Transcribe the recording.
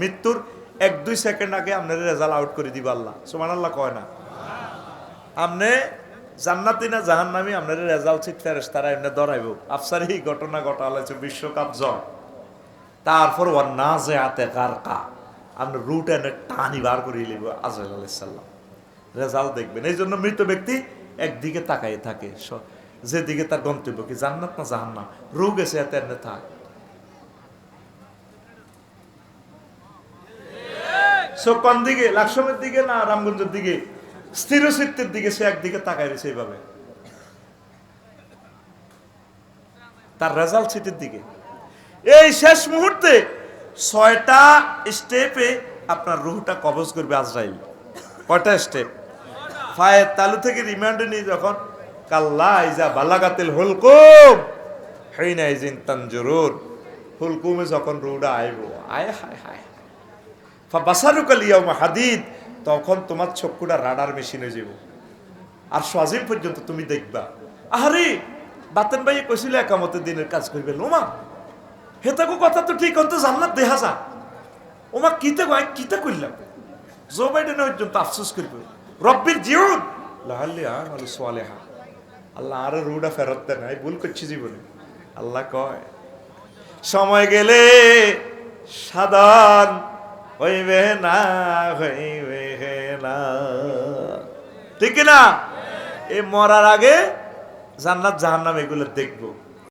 মৃত্যুর এক, দুই সেকেন্ড আগে আপনার রেজাল্ট আউট করে দিব আল্লাহ। সুমান আল্লাহ কয় না? আপনি জান্নাতি না জাহান্নামি আপনার রেজাল্ট সিট ফেরেস তারা এমনি দরাইব আফসার, এই ঘটনা ঘটালেছে বিশ্বকাপ জয় তারপর ওর না যে আতে কারকা আপনার রুট এনে টানি বার করে লিব আজরাইল আলাইসাল্লাম রেজাল্ট দেখবেন। এই জন্য মৃত ব্যক্তি একদিকে তাকাই থাকে। যেদিকে তার গন্তব্য কি জান্নাত না জাহান্নাম? রু গেছে এতে এনে থাক। সো কোন দিকে, লাকসমের দিকে না রামগঞ্জের দিকে? স্থির স্থিরচিত্তের দিকে সে একদিকে তাকায় রয়েছে এইভাবে। তার রেজাল্ট সিটের দিকে। এই শেষ মুহূর্তে ছয়টা স্টেপে আপনার রুহটা কবজ করবে আজরাইল। কয়টা স্টেপ ফায়ের তালু থেকে রিমান্ডে নিয়ে যখন, কাল্লা বালাগাতিল হুলকুম হেইনা ইজিন তানজুরুর হুলকুমে যখন রুহটা আইব, আয়, হায় হায়। হাদিদ, তখন তোমার চক্ষুটা রাডার মেশিন যাব আর সাজিম পর্যন্ত তুমি দেখবা। আহারে, বাতেন ভাই কইছিল, একামতের দিনের কাজ করবে ওমা হেতাকো কথা তো ঠিক অন্ত জান্নাত দেহা যা। ওমা কিতে কয় কিতে করলাম জো বাইডেন পর্যন্ত আফসোস করবে। রব্বির জিউদ। লাহাল্লি আমালু সালেহা। আল্লাহ আরে রুডা ফেরত দেন আমি ভুল করছি জীবনে। আল্লাহ কয়, সময় গেলে সাধন হইবে না হইবে না। ঠিক না এই মরার আগে জান্নাত জাহান্নাম এগুলো দেখব।